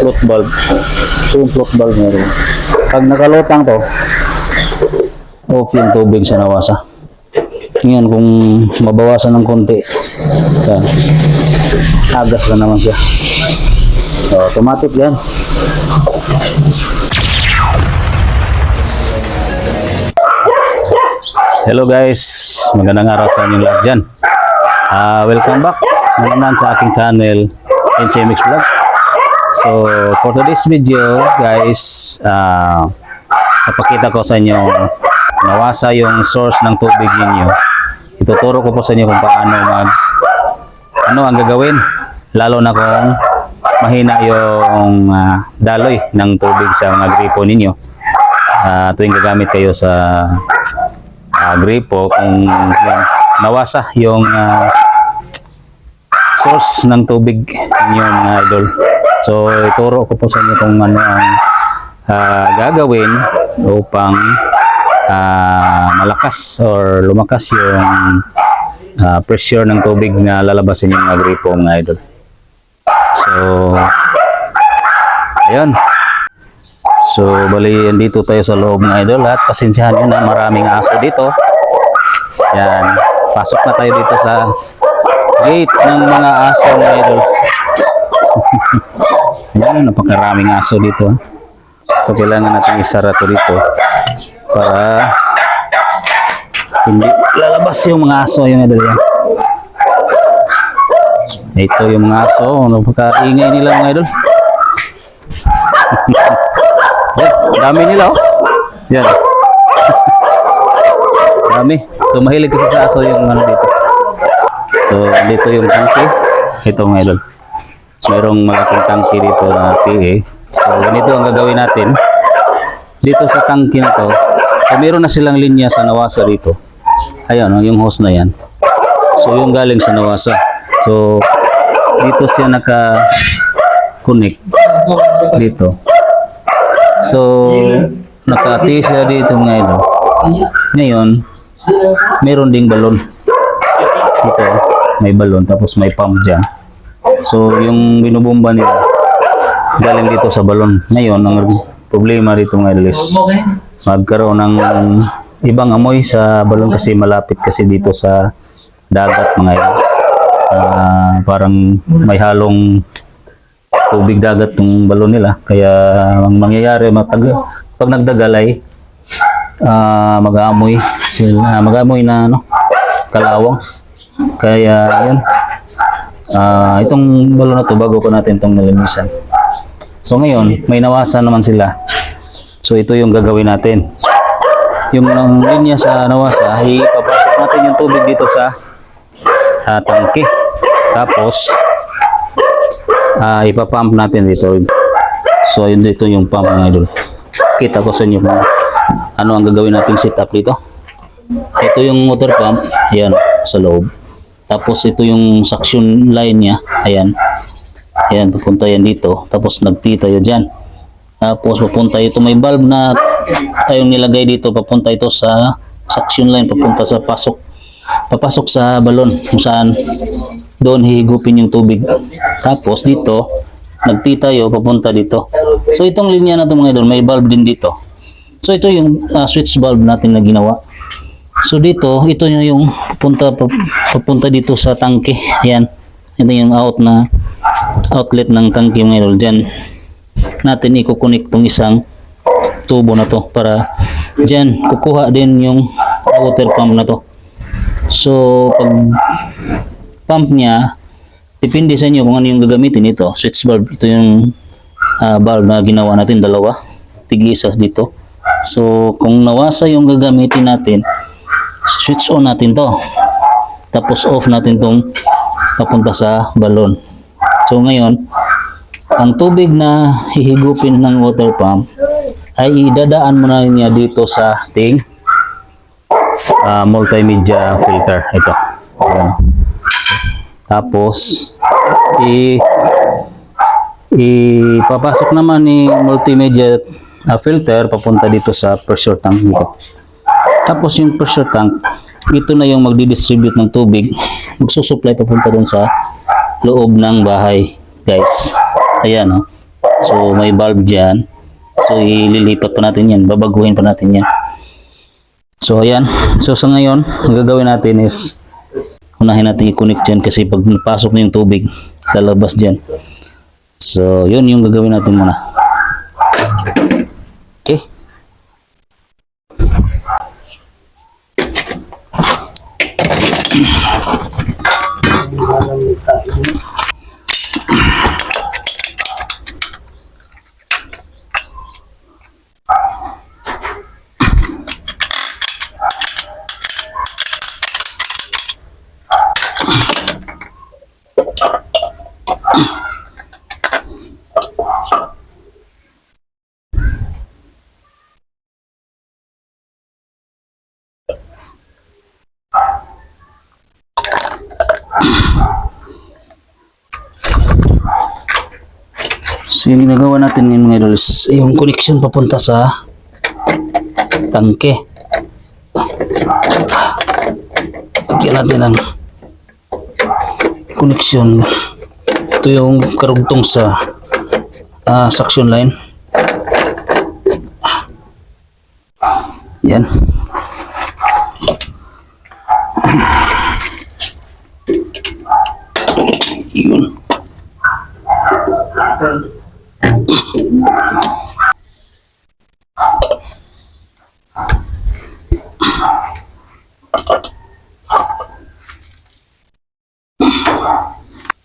float valve. So yung float valve meron. Pag nakalutang to, off yung tubig sa nawasa. Ngayon, kung mabawasan ng konti, yan, agas na naman siya. So, automatic yan. Hello guys, magandang araw sa inyong lahat dyan. Ah, welcome back na naman sa aking channel, NCMX Vlog. So, for today's video, guys, ah, papakita ko sa inyo nawasa yung source ng tubig ninyo. Ituturo ko po sa inyo kung paano mag ano ang gagawin. Lalo na kung mahina yung ah, daloy ng tubig sa mga gripo ninyo. Ah, tuwing gagamit kayo sa ah, gripo kung yan, nawasa yung ah, source ng tubig ninyo mga idol so ituro ko po sa inyo kung ano ang ah, gagawin upang ah, malakas or lumakas yung ah, pressure ng tubig na lalabasin yung mga gripo mga idol so ayun So, bali, dito tayo sa loob ng idol at pasensyahan nyo na maraming aso dito. Yan. Pasok na tayo dito sa gate ng mga aso ng idol. Yan, napakaraming aso dito. So, kailangan natin isara to dito para hindi lalabas yung mga aso idol yan. Ito yung mga aso. Napakaingay nila mga idol. Yan, dami nila oh. Yan. dami. So mahilig kasi sa aso yung ano dito. So dito yung tangke. Ito mga idol. Mayroong malaking tangke dito na PA. So ganito ang gagawin natin. Dito sa tangke na to, so, meron na silang linya sa nawasa dito. Ayan, oh, yung hose na yan. So yung galing sa nawasa. So dito siya naka connect dito. So, nakati sila dito mga ilo. Ngayon, meron ding balon. Dito, may balon, tapos may pump dyan. So, yung binubomba nila, galing dito sa balon. Ngayon, ang problema dito mga ilo is, magkaroon ng ibang amoy sa balon kasi malapit kasi dito sa dagat mga ilo. Ah, parang may halong tubig dagat ng balon nila. Kaya ang mangyayari matag pag nagdagalay ah mag-aamoy sila mag-aamoy na ano kalawang. Kaya yun. Ah itong balon na to bago ko natin tong nilinisan. So ngayon, may nawasan naman sila. So ito yung gagawin natin. Yung ng linya sa nawasa, ipapasok natin yung tubig dito sa ah, tangke. Tapos ah ipapump natin dito. So, yun dito yung pump mga idol. Kita ko sa inyo kung ano ang gagawin nating setup dito. Ito yung water pump, ayan, sa loob. Tapos ito yung suction line niya, ayan. Ayan, papunta yan dito. Tapos nagti tayo dyan. Tapos papunta ito, may valve na tayong nilagay dito. Papunta ito sa suction line, papunta sa pasok. Papasok sa balon kung saan doon hihigupin yung tubig. Tapos dito, nagti tayo papunta dito. So itong linya na ito mga idol, may valve din dito. So ito yung ah, switch valve natin na ginawa. So dito, ito yung, yung papunta, dito sa tangke. Ayan. Ito yung out na outlet ng tangke mga idol. Diyan natin ikukunik tong isang tubo na to para diyan kukuha din yung water pump na to. So pag pump niya, depende sa inyo kung ano yung gagamitin ito. Switch valve, ito yung ah, valve na ginawa natin, dalawa. Tigi isa dito. So, kung nawasa yung gagamitin natin, switch on natin to. Tapos off natin tong papunta sa balon. So, ngayon, ang tubig na hihigupin ng water pump ay idadaan mo na niya dito sa ating ah, multimedia filter. Ito. Ayan. Tapos, i ipapasok naman ni multimedia ah, filter papunta dito sa pressure tank dito. Tapos yung pressure tank, ito na yung magdi-distribute ng tubig. Magsusupply papunta doon sa loob ng bahay, guys. Ayan, oh. So may valve dyan. So ililipat pa natin yan. Babaguhin pa natin yan. So ayan. So sa ngayon, ang gagawin natin is unahin natin i-connect dyan kasi pag napasok na yung tubig, lalabas dyan. So yun yung gagawin natin muna. Okay. So yung ginagawa natin ngayon mga idol is yung connection papunta sa tangke. Lagyan natin ng connection. Ito yung karugtong sa ah, suction line. Yan. Yun.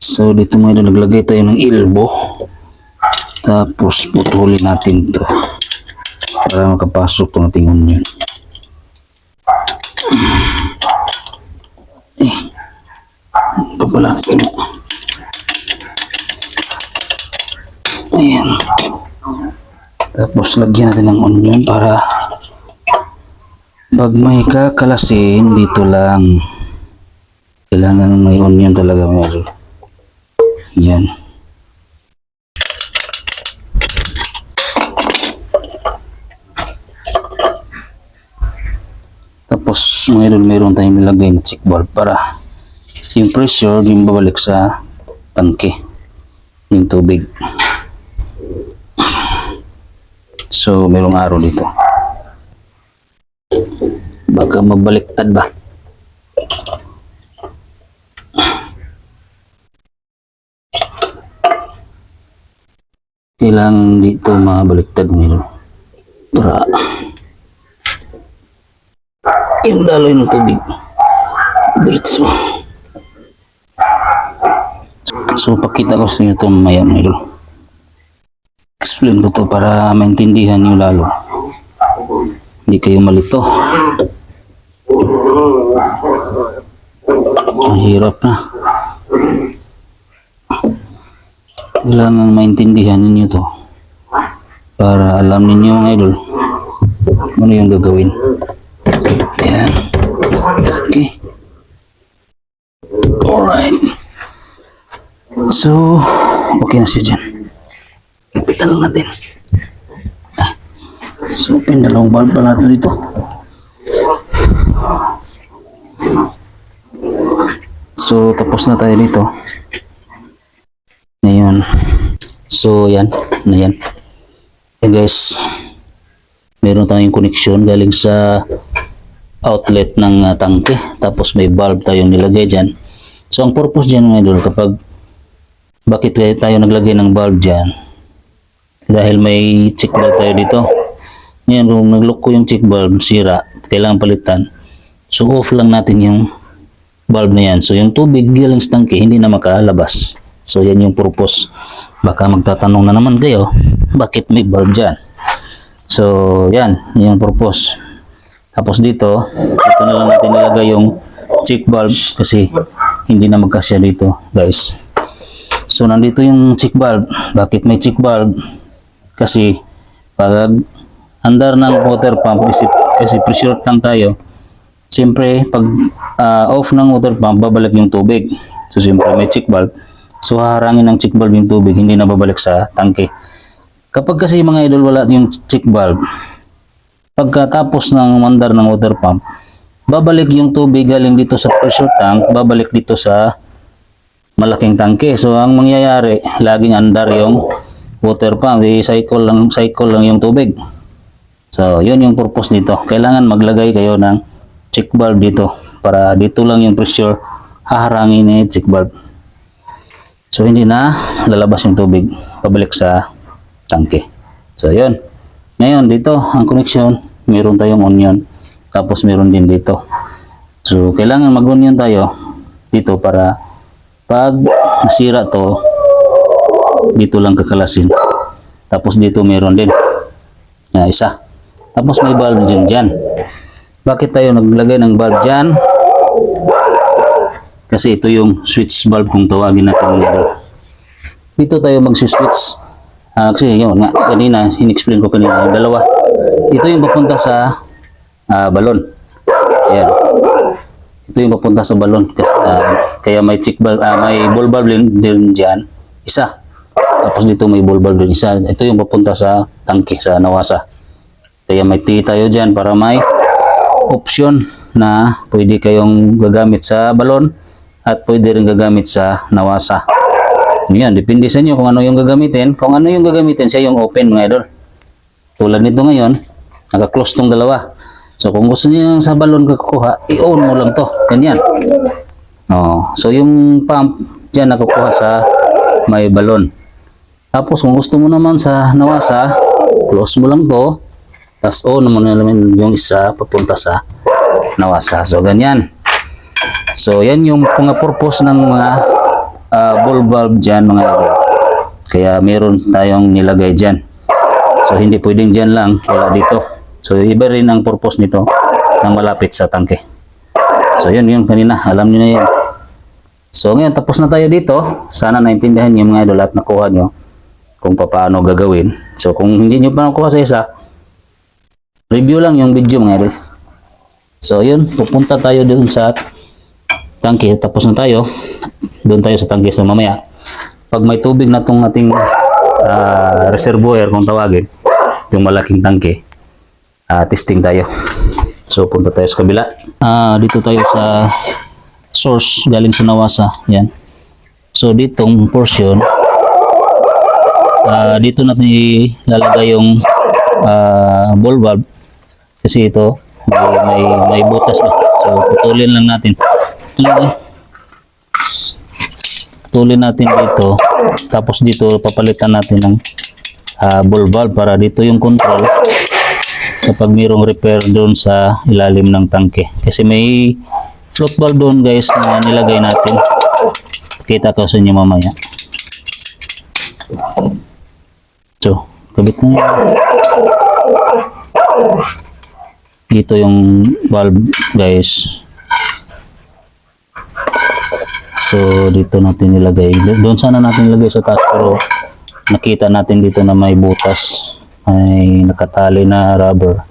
So naglagay tayo ng ilbo. Tapos putulin natin to para makapasok itong ating onion. Eh, babala natin. Ayan. Tapos lagyan natin ng onion para pag may kakalasin dito lang. Kailangan may onion talaga meron. Yan. Tapos mayroon mayroon tayong nilagay na check valve para yung pressure yung babalik sa tangke yung tubig. So mayroong araw dito. Baka magbaliktad ba? Kailangan dito mga baliktad nilo para yung daloy ng tubig. Diretso. So pakita ko sa inyo ito mamaya nilo explain ko to para maintindihan nyo lalo. Hindi kayo malito. Ang hirap na kailangan maintindihan ninyo to. Para alam ninyo mga idol ano yung gagawin. Yan okay. Alright. So okay na siya dyan. Lang natin. Ah. so pinalong valve pa natin dito. So tapos na tayo dito ngayon. So, yan. Na yan. Guys. Meron tayong connection galing sa outlet ng uh, tangke. Tapos may valve tayong nilagay dyan. So, ang purpose dyan mga idol, kapag bakit tayo naglagay ng valve dyan? Dahil may check valve tayo dito. Ngayon, kung nag-lock ko yung check valve, sira, kailangan palitan. So, off lang natin yung valve na yan. So, yung tubig galing sa tangke, hindi na makalabas. So, yan yung purpose. Baka magtatanong na naman kayo, bakit may valve dyan? So, yan, yung purpose. Tapos dito, dito na lang natin ilagay yung check valve kasi hindi na magkasya dito, guys. So, nandito yung check valve. Bakit may check valve? Kasi, pag andar ng water pump, kasi, pressure tank tayo, siyempre, pag ah, off ng water pump, babalik yung tubig. So, siyempre, may check valve. So, haharangin ng check valve yung tubig, hindi na babalik sa tangke. Kapag kasi mga idol wala yung check valve, pagkatapos ng mandar ng water pump, babalik yung tubig galing dito sa pressure tank, babalik dito sa malaking tangke. So, ang mangyayari, laging andar yung water pump, di cycle lang, cycle lang yung tubig. So, yun yung purpose nito. Kailangan maglagay kayo ng check valve dito para dito lang yung pressure haharangin ni check valve. So, hindi na lalabas yung tubig pabalik sa tangke. So, yun. Ngayon, dito, ang connection, meron tayong onion. Tapos, meron din dito. So, kailangan mag-onion tayo dito para pag nasira to, dito lang kakalasin. Tapos, dito meron din na isa. Tapos, may valve dyan dyan. Bakit tayo naglagay ng valve dyan? Kasi ito yung switch valve kung tawagin natin nito. Dito tayo mag-switch. Ah, kasi yun nga, kanina, in-explain ko kanina, dalawa. Ito yung papunta sa ah, balon. Ayan. Ito yung papunta sa balon. Ah, kaya may check valve, ah, may ball valve din, din dyan. Isa. Tapos dito may ball valve din isa. Ito yung papunta sa tangke, sa nawasa. Kaya may T tayo dyan para may option na pwede kayong gagamit sa balon at pwede rin gagamit sa nawasa. Yan, depende sa inyo kung ano yung gagamitin. Kung ano yung gagamitin, siya yung open mga idol. Tulad nito ngayon, naka-close tong dalawa. So kung gusto niyo sa balon kakuha, i-on mo lang to. Ganyan. Oh, so yung pump diyan nakukuha sa may balon. Tapos kung gusto mo naman sa nawasa, close mo lang to. Tapos on mo na naman yung isa papunta sa nawasa. So ganyan. So yan yung mga purpose ng mga ah, ball valve dyan mga idol. Kaya meron tayong nilagay dyan. So hindi pwedeng dyan lang, wala dito. So iba rin ang purpose nito na malapit sa tangke. So yun yung kanina, alam niyo na yan. So ngayon tapos na tayo dito. Sana naintindihan niyo mga idol at nakuha niyo kung paano gagawin. So kung hindi niyo pa nakuha sa isa, review lang yung video mga idol. So yun, pupunta tayo doon sa tangke. Tapos na tayo. Doon tayo sa tangke. So mamaya, pag may tubig na tong ating ah, reservoir kung tawagin, yung malaking tangke, ah, testing tayo. So punta tayo sa kabila. Ah, dito tayo sa source galing sa Nawasa. Yan. So ditong portion, ah, dito natin ilalagay yung ah, ball valve kasi ito may, may, may butas na. So putulin lang natin. Eh. Putulin natin dito. Tapos dito papalitan natin ng ah, ball valve para dito yung control kapag mayroong repair doon sa ilalim ng tangke. Kasi may float valve doon guys na nilagay natin. Kita ko sa inyo mamaya. So, kabit na. Dito yung valve guys. So, dito natin nilagay. Do- Doon sana natin nilagay sa taas pero nakita natin dito na may butas. May nakatali na rubber.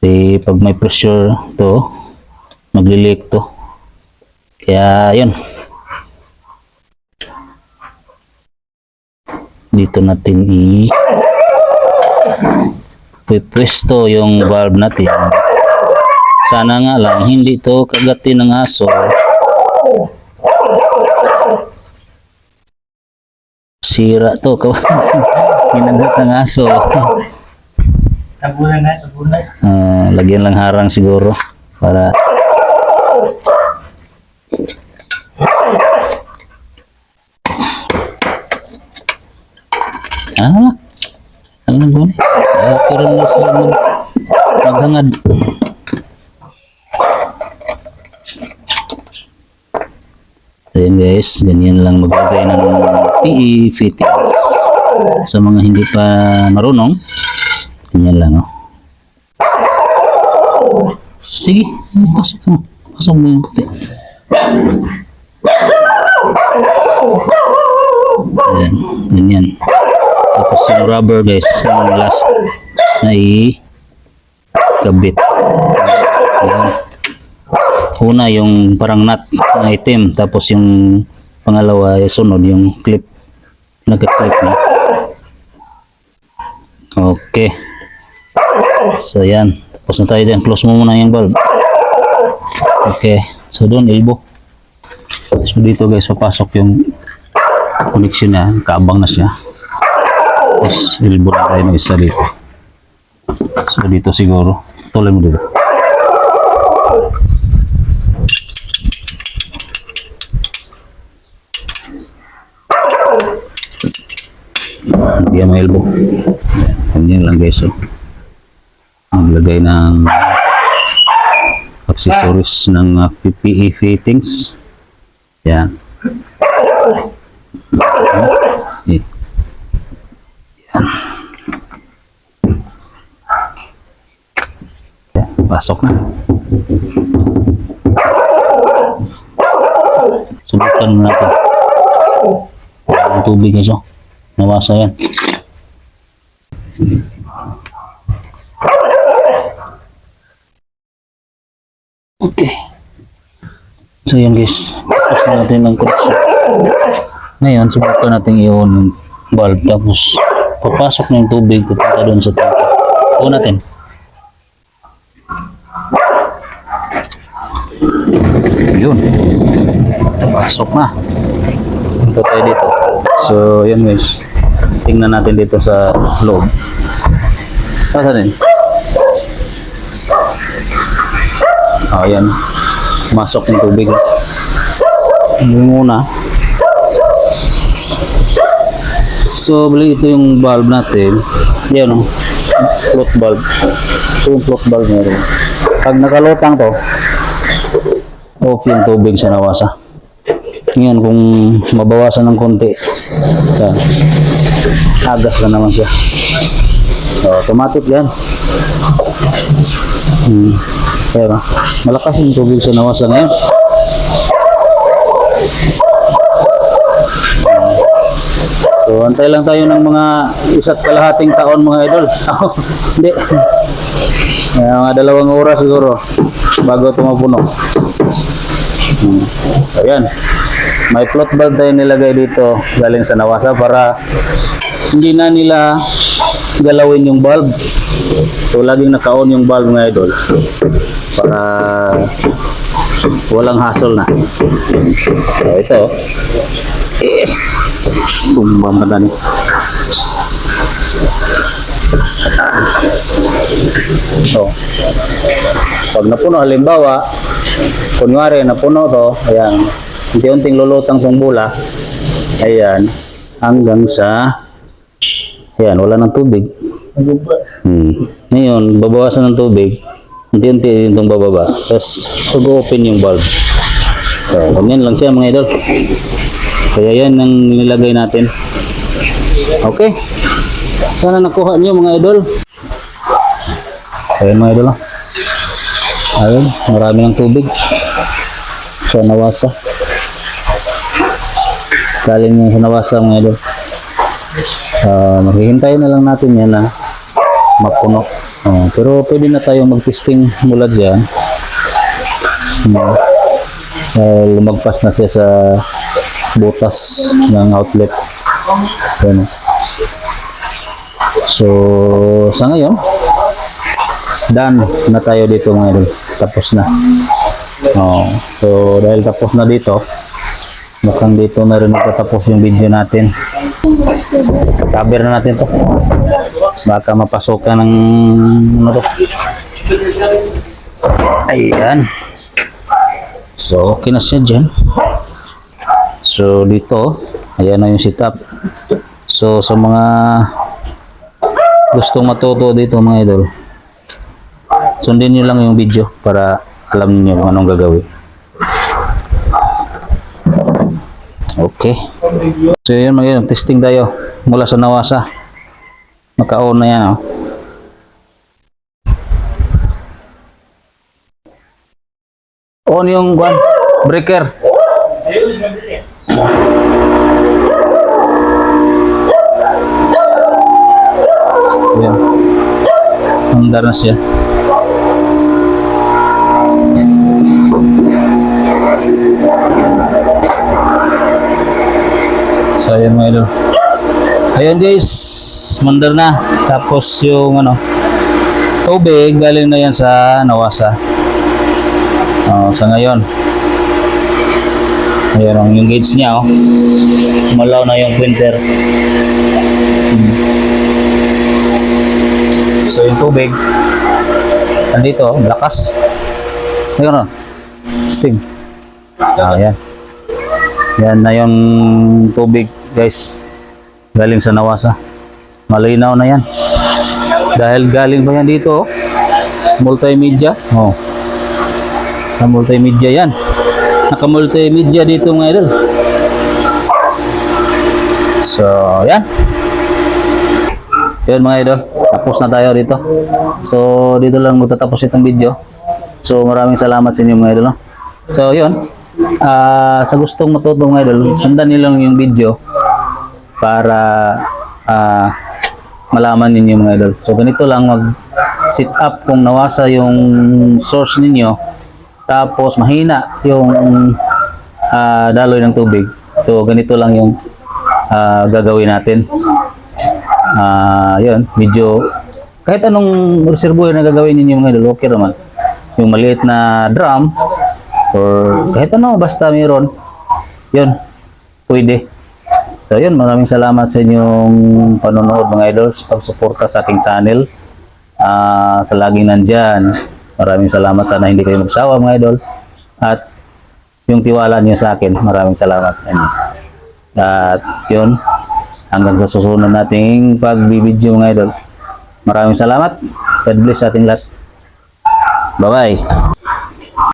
Eh, pag may pressure to, maglilik to. Kaya, yun. Dito natin i pwesto yung valve natin. Sana nga lang, hindi to kagatin ng aso. Sira to. Kinagat ng aso. Tabunan na, tabunan. Ah, lagyan lang harang siguro para Ah, ano ba? Ah, pero na sa sunod. Maghangad. Ayan guys, ganyan lang maglagay ng PE fittings. Sa mga hindi pa marunong, ganyan lang oh. Sige, pasok mo. Pasok mo yung puti. Ayan, ganyan. Tapos yung rubber guys, yung last na i-kabit. Ayan. Una yung parang nut na itim, tapos yung pangalawa ay sunod yung clip. Nagka-clip na. Okay. So yan. Tapos na tayo dyan. Close mo muna yung valve. Okay. So doon, elbow. So dito guys, papasok yung connection niya. Kaabang na siya. Tapos, ilbon tayo ng isa dito. So, dito siguro. Tuloy mo dito. Yan elbow. Ganyan lang guys. Oh. Maglagay ng accessories ng uh, PPE fittings. Yan. Yan. Pasok na. Subukan mo natin. Ang tubig guys oh. Nawasa yan. Okay. So yan guys, tapos na natin ng connection. Ngayon, subukan natin i-on yung bulb tapos papasok na yung tubig pupunta doon sa tanke. On natin. Yun. Pasok na. Punta tayo dito. So, yan guys. Tingnan natin dito sa loob. Saan din? Oh, yan. Masok yung tubig. Muna. So, bali ito yung valve natin. Yan o. Float valve. Ito yung float valve meron. Pag nakalutang to, off yung tubig sa nawasa. Ngayon, kung mabawasan ng konti, yan. Agas na naman siya. So, automatic yan. Hmm. Pero, malakas yung tubig sa nawasa ngayon. So, antay lang tayo ng mga isa't kalahating taon mga idol. Hindi. Mga, mga dalawang oras siguro bago ito mapuno. Hmm. Ayan. May float bulb tayo nilagay dito galing sa nawasa para hindi na nila galawin yung bulb. So, laging naka-on yung bulb mga idol. Para walang hassle na. So, ito. Tumbang ka ni. So, pag napuno, halimbawa, kunwari, napuno to, ayan, unti-unting lulutang tong bula, ayan, hanggang sa, ayan, wala ng tubig. Hmm. Ngayon, babawasan ng tubig, unti-unti itong bababa, tapos mag-open yung bulb. So, ganyan lang siya mga idol. Kaya yan ang nilagay natin. Okay. Sana nakuha niyo mga idol. Ayan mga idol. ah. Ayun, marami ng tubig. Sa nawasa. Galing yung sa nawasa mga idol. Uh, maghihintay na lang natin yan na mapuno. Oh, pero pwede na tayong mag-testing mula dyan. Hmm. Dahil lumagpas na siya sa butas ng outlet. Ayan. So, sa ngayon, done na tayo dito mga idol. Tapos na. Oh, so, dahil tapos na dito, mukhang dito na rin magtatapos yung video natin. Cover na natin to. Baka mapasukan ng ano to. Ayan. So, okay na siya dyan. So dito, ayan na yung setup. So sa mga gustong matuto dito mga idol, sundin nyo lang yung video para alam niyo kung anong gagawin. Okay. So yun mga testing tayo mula sa nawasa. Naka-on na yan oh. On yung one, breaker. Ayan. Andar na siya. So, ayan mga. Ayan guys, mandar na. Tapos yung ano, tubig, galing na yan sa nawasa. Oh, sa ngayon. Ayan yung gauge niya oh. Malaw na yung printer. So yung tubig, nandito, lakas. Ayun o. Sting. Ah, yan. Yan na yung tubig, guys. Galing sa Nawasa. Malinaw na yan. Dahil galing pa yan dito, oh. multimedia. Oh. Sa multimedia yan. Naka-multimedia dito mga idol. So, yan. Yun mga idol, tapos na tayo dito. So, dito lang magtatapos itong video. So, maraming salamat sa inyo mga idol. No? So, yun. Ah, sa gustong matuto mga idol, sundan niyo lang yung video para ah, malaman ninyo mga idol. So, ganito lang mag sit up kung nawasa yung source ninyo tapos mahina yung ah, daloy ng tubig. So, ganito lang yung ah, gagawin natin. Ah, yun, medyo kahit anong reservoir na gagawin ninyo mga idol, okay naman. Yung maliit na drum or kahit ano basta mayroon, yun, pwede. So yun, maraming salamat sa inyong panonood mga idol, sa pagsuporta sa aking channel. Ah, sa laging nandyan. Maraming salamat, sana hindi kayo magsawa mga idol. At yung tiwala niyo sa akin, maraming salamat. Ano. At yun, hanggang sa susunod nating pagbibideo mga idol. Maraming salamat. God bless sa ating lahat. Bye-bye.